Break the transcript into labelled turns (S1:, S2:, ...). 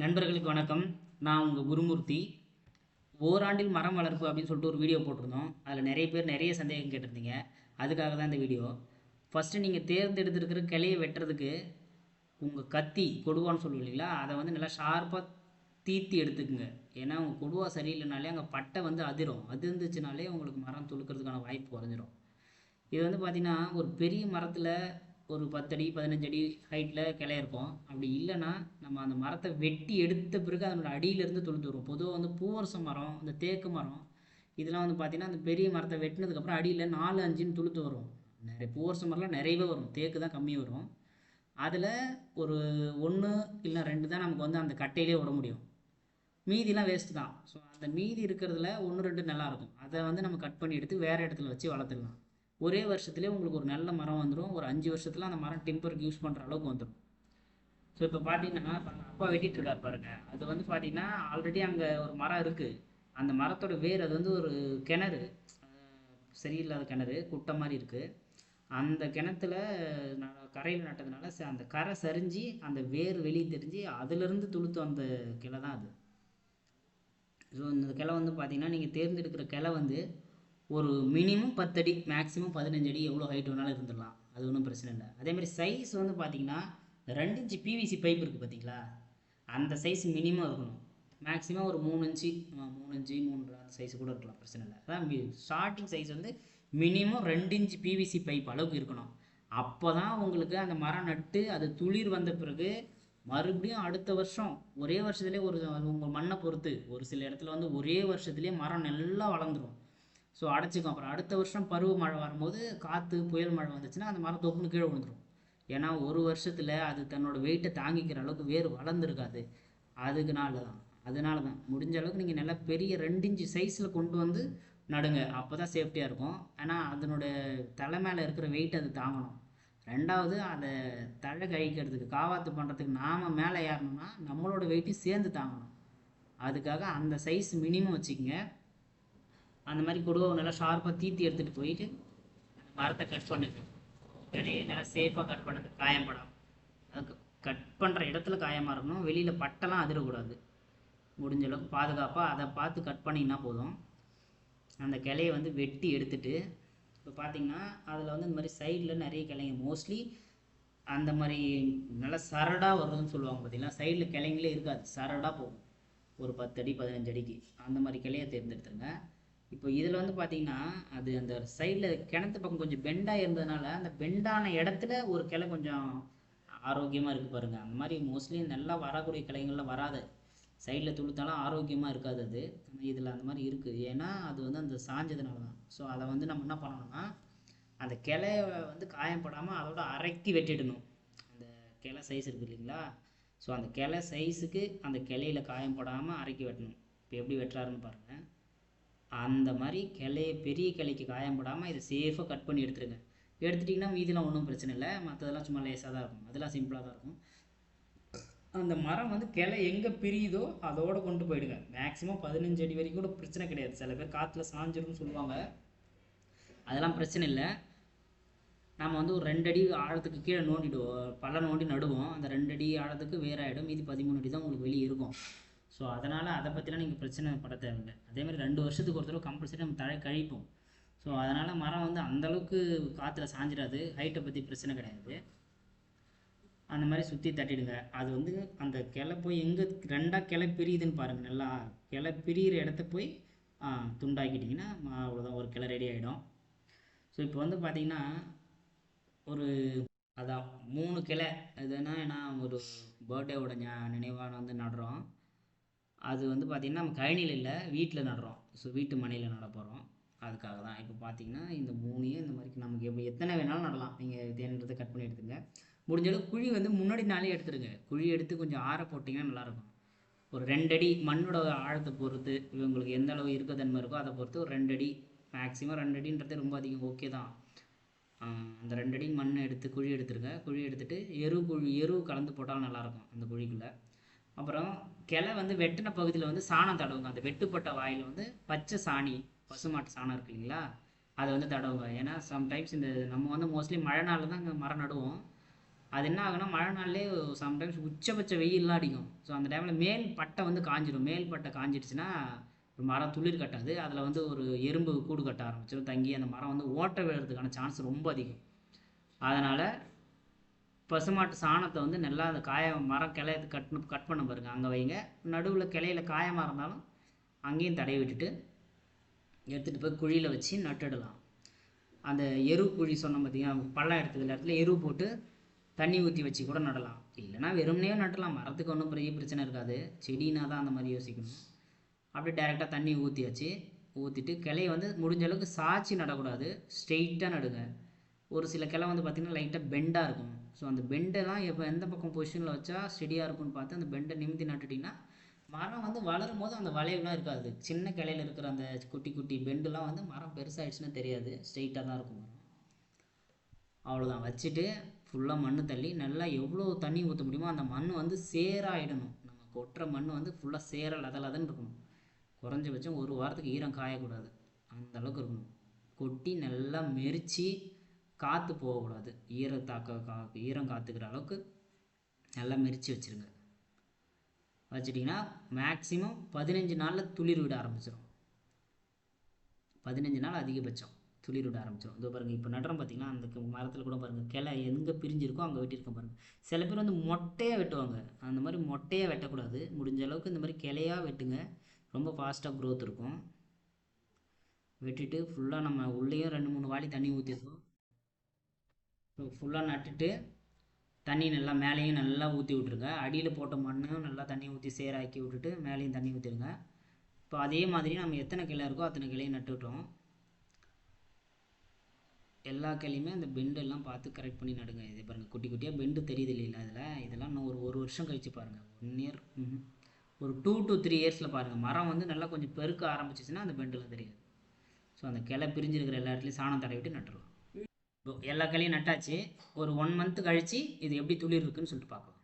S1: நண்பர்களுக்கு வணக்கம். நான் உங்கள் குருமூர்த்தி. ஓராண்டில் மரம் வளர்ப்பு அப்படின்னு சொல்லிட்டு ஒரு வீடியோ போட்டிருந்தோம். அதில் நிறைய பேர் நிறைய சந்தேகம் கேட்டிருந்தீங்க. அதுக்காக தான் இந்த வீடியோ ஃபஸ்ட்டு நீங்கள் தேர்ந்தெடுத்துருக்கிற கிளையை வெட்டுறதுக்கு உங்கள் கத்தி கொடுவான்னு சொல்லுவோம் இல்லைங்களா? அதை வந்து நல்லா ஷார்ப்பாக தீத்தி எடுத்துக்குங்க. ஏன்னா உங்கள் கொடுவா சரியில்லைனாலே அங்கே பட்டை வந்து அதிரும். அதிர்ந்துச்சுனாலே உங்களுக்கு மரம் துளுக்கிறதுக்கான வாய்ப்பு குறைஞ்சிரும். இது வந்து பார்த்திங்கன்னா ஒரு பெரிய மரத்தில் ஒரு பத்தடி பதினஞ்சு அடி ஹைட்டில் கிளை இருக்கும் அப்படி இல்லைன்னா நம்ம அந்த மரத்தை வெட்டி எடுத்த பிறகு அதனோட அடியிலேருந்து துளுத்து வரும் பொதுவாக வந்து பூவரச மரம் இந்த தேக்கு மரம் இதெல்லாம் வந்து பார்த்திங்கன்னா அந்த பெரிய மரத்தை வெட்டினதுக்கப்புறம் அடியில் நாலு அஞ்சுன்னு துளுத்து வரும் நிறைய பூவரச மரம்லாம் நிறையவே வரும். தேக்கு தான் கம்மி வரும். அதில் ஒரு ஒன்று இல்லை ரெண்டு தான் நமக்கு வந்து அந்த கட்டையிலே விட முடியும். மீதிலாம் வேஸ்ட்டு தான். ஸோ அந்த மீதி இருக்கிறதுல ஒன்று ரெண்டு நல்லாயிருக்கும் அதை வந்து நம்ம கட் பண்ணி எடுத்து வேறு இடத்துல வச்சு வளர்த்துக்கலாம் ஒரே வருஷத்துலேயே உங்களுக்கு ஒரு நல்ல மரம் வந்துடும் ஒரு அஞ்சு வருஷத்தில் அந்த மரம் டிம்பருக்கு யூஸ் பண்ணுற அளவுக்கு வந்துடும் ஸோ இப்போ பார்த்தீங்கன்னா அப்பா வெட்டிட்டு இருக்கார் பாருங்க. அது வந்து பார்த்தீங்கன்னா ஆல்ரெடி அங்கே ஒரு மரம் இருக்குது அந்த மரத்தோட வேர் அது வந்து ஒரு கிணறு. சரியில்லாத கிணறு குட்டை மாதிரி இருக்குது அந்த கிணத்துல கரையில் நட்டதுனால ச- அந்த கரை சரிஞ்சு அந்த வேர் வெளியே தெரிஞ்சு அதுலேருந்து துளுத்து அந்த கிளை தான் அது. ஸோ இந்த கிளை வந்து பார்த்தீங்கன்னா நீங்கள் தேர்ந்தெடுக்கிற கிளை வந்து ஒரு மினிமம் பத்தடி மேக்ஸிமம் பதினஞ்சு அடி எவ்வளோ ஹைட் வேணாலும் இருந்துடலாம். அது ஒன்றும் பிரச்சனை இல்லை. அதேமாதிரி சைஸ் வந்து பார்த்தீங்கன்னா ரெண்டு இன்ச்சு பிவிசி பைப் இருக்குது பார்த்தீங்களா அந்த சைஸ் மினிமம் இருக்கணும். மேக்ஸிமம் ஒரு மூணு இன்ச்சு மூணு இன்ச்சு மூன்று அந்த சைஸ் கூட இருக்கலாம். பிரச்சனை இல்லை. அதான் ஸ்டார்டிங் சைஸ் வந்து மினிமம் ரெண்டு இன்ச்சு பிவிசி பைப் அளவுக்கு இருக்கணும். அப்போ தான் உங்களுக்கு அந்த மரம் நட்டு அது துளிர் வந்த பிறகு மறுபடியும் அடுத்த வருஷம் ஒரே வருஷத்துலேயே ஒரு உங்கள் மண்ணை பொறுத்து ஒரு சில இடத்துல வந்து ஒரே வருஷத்துலேயே மரம் நல்லா வளர்ந்துடும் ஸோ அடைச்சிக்கும். அப்புறம் அடுத்த வருஷம் பருவ மழை வரும்போது காற்று புயல் மழை வந்துச்சுன்னா அந்த மரம் தொப்புன்னு கீழே விழுந்துரும். ஏன்னா ஒரு வருஷத்தில் அது தன்னோட வெயிட்டை தாங்கிக்கிற அளவுக்கு வேறு வளர்ந்துருக்காது. அதுக்குனால தான். அதனால தான். முடிஞ்ச அளவுக்கு நீங்கள் நல்லா பெரிய ரெண்டு இன்ச்சு சைஸில் கொண்டு வந்து நடுங்க. அப்போ தான் சேஃப்டியாக இருக்கும். ஆனால் அதனோட தலை மேலே இருக்கிற வெயிட் அது தாங்கணும். ரெண்டாவது அதை தழை கழிக்கிறதுக்கு காவாத்து பண்ணுறதுக்கு நாம் மேலே ஏறணும்னா நம்மளோட வெயிட்டையும் சேர்ந்து தாங்கணும். அதுக்காக அந்த சைஸ் மினிமம் வச்சுக்கோங்க. அந்த மாதிரி கொடுவை நல்லா ஷார்ப்பாக தீத்தி எடுத்துகிட்டு போயிட்டு அந்த மரத்தை கட் பண்ணுது நல்லா சேஃபாக கட் பண்ணுது காயம்படாமல் அதுக்கு கட் பண்ணுற இடத்துல காயமாக இருக்கணும். வெளியில் பட்டெல்லாம் அதிரக்கூடாது. முடிஞ்ச அளவுக்கு பாதுகாப்பாக அதை பார்த்து கட் பண்ணிங்கன்னா போதும். அந்த கிளையை வந்து வெட்டி எடுத்துட்டு இப்போ பார்த்தீங்கன்னா அதில் வந்து இந்த மாதிரி சைடில் நிறைய கிளைங்க. மோஸ்ட்லி அந்த மாதிரி நல்லா சரடாக வருதுன்னு சொல்லுவாங்க பார்த்தீங்களா சைடில் கிளைங்களே இருக்காது. சரடாக போகும். ஒரு பத்து அடி பதினஞ்சு அடிக்கு. அந்த மாதிரி கிளையை தேர்ந்தெடுத்துருங்க. இப்போ இதில் வந்து பார்த்தீங்கன்னா அது அந்த சைடில் கிணத்து பக்கம் கொஞ்சம் பெண்டாக இருந்ததுனால அந்த பெண்டான இடத்துல ஒரு கிளை கொஞ்சம் ஆரோக்கியமாக இருக்குது பாருங்க. அந்த மாதிரி மோஸ்ட்லி நல்லா வரக்கூடிய கிளைங்கள்லாம் வராது. சைடில் துளுத்தாலும் ஆரோக்கியமாக இருக்காது அது. இதில் அந்த மாதிரி இருக்குது ஏன்னா அது வந்து அந்த சாஞ்சதுனால தான் ஸோ அதை வந்து நம்ம என்ன பண்ணணும்னா அந்த கிளைய வந்து காயப்படாமல் அதோட அரைக்கி வெட்டிடணும். அந்த கிளை சைஸ் இருக்குது இல்லைங்களா? ஸோ அந்த கிளை சைஸுக்கு அந்த கிளையில காயம் படாமல் அரைக்கி வெட்டணும். இப்போ எப்படி வெட்டுறாருன்னு பாருங்கள் அந்த மாதிரி கிளைய பெரிய கிளைக்கு காயம்படாமல் இதை சேஃபாக கட் பண்ணி எடுத்துருங்க. எடுத்துட்டிங்கன்னா மீதிலாம் ஒன்றும் பிரச்சனை இல்லை. மற்றதெல்லாம் சும்மா லேசாக தான் இருக்கும். அதெல்லாம் சிம்பிளாக தான் இருக்கும். அந்த மரம் வந்து கிளை எங்கே பிரியுதோ அதோடு கொண்டு போயிடுங்க. மேக்ஸிமம் பதினஞ்சு அடி வரைக்கும் கூட பிரச்சனை கிடையாது. சில பேர் காற்றுல சாஞ்சிரும்னு சொல்லுவாங்க. அதெல்லாம் பிரச்சனை இல்லை. நம்ம வந்து ஒரு ரெண்டு அடி ஆழத்துக்கு கீழே நோண்டிடுவோம். பல நோண்டி நடுவோம். அந்த ரெண்டு அடி ஆழத்துக்கு வேறாயிடும். மீதி பதிமூணு அடி தான் உங்களுக்கு வெளியே இருக்கும். ஸோ அதனால் அதை பற்றிலாம் நீங்கள் பிரச்சனை பட தேவையில்லை. அதே மாதிரி ரெண்டு வருஷத்துக்கு ஒரு தடவை கம்பல்சரி நம்ம தழை கழிப்போம். ஸோ அதனால் மரம் வந்து அந்தளவுக்கு காற்றுல சாஞ்சிடாது ஹைட்டை பற்றி பிரச்சனை கிடையாது. அந்த மாதிரி சுற்றி தட்டிடுங்க. அது வந்து அந்த கிளை போய் எங்கே ரெண்டாக கிளை பிரியுதுன்னு பாருங்கள் நல்லா கிளை பிரியிற இடத்த போய் துண்டாக்கிட்டிங்கன்னா அவ்வளோதான் ஒரு கிளை ரெடி ஆகிடும் ஸோ இப்போ வந்து பார்த்தீங்கன்னா ஒரு அதான் மூணு கிளை. இதுனா ஏன்னா ஒரு பர்த்டேவோட ஞா நினைவாக வந்து நடுறோம். அது வந்து பார்த்திங்கன்னா நம்ம கழனியில் இல்லை வீட்டில் நடுறோம். ஸோ வீட்டு மனையில் நட போகிறோம் அதுக்காக தான். இப்போ பார்த்தீங்கன்னா இந்த மூணையும் இந்த மாதிரி நமக்கு எப்படி எத்தனை வேணாலும் நடலாம். நீங்கள் தேன்றதை கட் பண்ணி எடுத்துங்க. முடிஞ்ச அளவுக்கு குழி வந்து முன்னாடி நாளே எடுத்துருங்க. குழி எடுத்து கொஞ்சம் ஆற போட்டிங்கன்னா நல்லாயிருக்கும். ஒரு ரெண்டடி மண்ணோட ஆழத்தை பொறுத்து இவங்களுக்கு எந்த அளவு இருக்க தன்மை இருக்கோ அதை பொறுத்து ஒரு ரெண்டடி மேக்ஸிமம் ரெண்டடின்றது ரொம்ப அதிகம். ஓகே தான். அந்த ரெண்டடி மண் எடுத்து குழி எடுத்துருங்க. குழி எடுத்துகிட்டு எரு குழி எரு கலந்து போட்டாலும் நல்லாயிருக்கும் அந்த குழிக்குள்ளே. அப்புறம் கிளை வந்து வெட்டின பகுதியில் வந்து சாணம் தடவுங்க. அந்த வெட்டுப்பட்ட வாயில் வந்து பச்சை சாணி பசுமாட்டு சாணம் இருக்கு இல்லைங்களா? அதை வந்து தடவுங்க. ஏன்னா சம்டைம்ஸ் இந்த நம்ம வந்து மோஸ்ட்லி மழை நாளில் தான் இங்கே மரம் நடுவோம். அது என்ன ஆகுனா மழை நாள்லேயே சம்டைம்ஸ் உச்சபட்ச வெயிலெலாம் அடிக்கும். ஸோ அந்த டைமில் மேல் பட்டை வந்து காஞ்சிடும் மேல் பட்டை காஞ்சிடுச்சுன்னா மரம் துளிர் கட்டாது. அதில் வந்து ஒரு எறும்பு கூடு கட்ட ஆரம்பிச்சிடும் தங்கி அந்த மரம் வந்து ஓட்ட விழுறதுக்கான சான்ஸ் ரொம்ப அதிகம். அதனால் பசுமாட்டு சாணத்தை வந்து நல்லா அந்த காய மரம் கிளைய கட் கட் பண்ண பாருங்க. அங்கே வைங்க. நடுவில் கிளையில காயமாக இருந்தாலும் அங்கேயும் தடை விட்டுட்டு எடுத்துகிட்டு போய் குழியில் வச்சு நட்டுடலாம். அந்த எரு குழி சொன்னோம் பார்த்தீங்கன்னா பள்ளம் எடுத்துக்கிற இடத்துல எரு போட்டு தண்ணி ஊற்றி வச்சு கூட நடலாம். இல்லைன்னா வெறுமனே நட்டலாம். மரத்துக்கு ஒன்றும் பெரிய பிரச்சனை இருக்காது. செடினா தான் அந்த மாதிரி யோசிக்கணும். அப்படியே டேரெக்டாக தண்ணி ஊற்றியாச்சு ஊற்றிட்டு கிளைய வந்து முடிஞ்ச அளவுக்கு சாய்ச்சி நடக்கூடாது. ஸ்ட்ரெயிட்டாக நடுங்க. ஒரு சில கிளை வந்து பார்த்திங்கன்னா லைட்டாக பெண்டாக இருக்கும். ஸோ அந்த பெண்டெல்லாம் எப்போ எந்த பக்கம் பொசிஷனில் வச்சா ஸ்டெடியாக இருக்கும்னு பார்த்து அந்த பெண்டை நிமித்தி நட்டுட்டிங்கன்னா மரம் வந்து வளரும் போது அந்த வளைவுலாம் இருக்காது. சின்ன கிளையில இருக்கிற அந்த குட்டி குட்டி பெண்டுலாம் வந்து மரம் பெருசாகிடுச்சுன்னா தெரியாது. ஸ்ட்ரெயிட்டாக தான் இருக்கும். மரம் அவ்வளோதான் வச்சுட்டு ஃபுல்லாக மண் தள்ளி நல்லா எவ்வளோ தண்ணி ஊற்ற முடியுமோ அந்த மண் வந்து சேராயிடணும். நம்ம கொட்டுற மண் வந்து ஃபுல்லாக சேர லத லதன்னு இருக்கணும். குறைஞ்சபட்சம் ஒரு வாரத்துக்கு ஈரம் காயக்கூடாது. அந்த அளவுக்கு இருக்கணும். கொட்டி நல்லா மெரிச்சு காற்று போகக்கூடாது. ஈர தாக்க கா ஈரம் காத்துக்கிற அளவுக்கு நல்லா மெரிச்சு வச்சுருங்க. வச்சுட்டிங்கன்னா மேக்ஸிமம் பதினஞ்சு நாளில் துளிர் விட ஆரம்பிச்சிடும் பதினஞ்சு நாள் அதிகபட்சம் துளிர் விட ஆரம்பிச்சிடும் இதோ பாருங்கள் இப்போ நடுறோம் பார்த்தீங்கன்னா அந்த மரத்தில் கூட பாருங்கள் கிளை எங்கே பிரிஞ்சிருக்கோ அங்கே வெட்டியிருக்கோம் பாருங்கள் சில பேர் வந்து மொட்டையாக வெட்டுவாங்க. அந்த மாதிரி மொட்டையாக வெட்டக்கூடாது. முடிஞ்ச அளவுக்கு இந்த மாதிரி கிளையாக வெட்டுங்க. ரொம்ப ஃபாஸ்ட்டாக க்ரோத் இருக்கும். வெட்டிட்டு ஃபுல்லாக நம்ம உள்ளேயும் ரெண்டு மூணு வாளி தண்ணி ஊற்றிருக்கோம் ஃபுல்லாக நட்டுட்டு தண்ணி நல்லா மேலேயும் நல்லா ஊற்றி விட்ருங்க அடியில் போட்ட மண்ணும் நல்லா தண்ணி ஊற்றி சேராக்கி விட்டுட்டு மேலேயும் தண்ணி ஊற்றிடுங்க இப்போ அதே மாதிரி நம்ம எத்தனை கிளை இருக்கோ அத்தனை கிளையும் நட்டுவிட்டோம் எல்லா கிளையுமே அந்த பெண்டெல்லாம் பார்த்து கரெக்ட் பண்ணி நடுங்க. இது பாருங்கள் குட்டி குட்டியாக பெண்டு தெரியுது இல்லைங்களா அதில் இதெல்லாம் இன்னும் ஒரு ஒரு வருஷம் கழித்து பாருங்கள் ஒன் இயர் ஒரு டூ டு த்ரீ இயர்ஸில் பாருங்கள் மரம் வந்து நல்லா கொஞ்சம் பெருக்க ஆரம்பிச்சிச்சுன்னா அந்த பெண்டெல்லாம் தெரியாது. ஸோ அந்த கிளை பிரிஞ்சிருக்கிற எல்லா இடத்துலையும் சாணம் தடவிட்டு நட்டுடலாம் எல்லா களையும் நட்டாச்சு. ஒரு ஒன் மந்த் கழித்து இது எப்படி துளிர் இருக்குன்னு சொல்லிட்டு பார்க்கலாம்.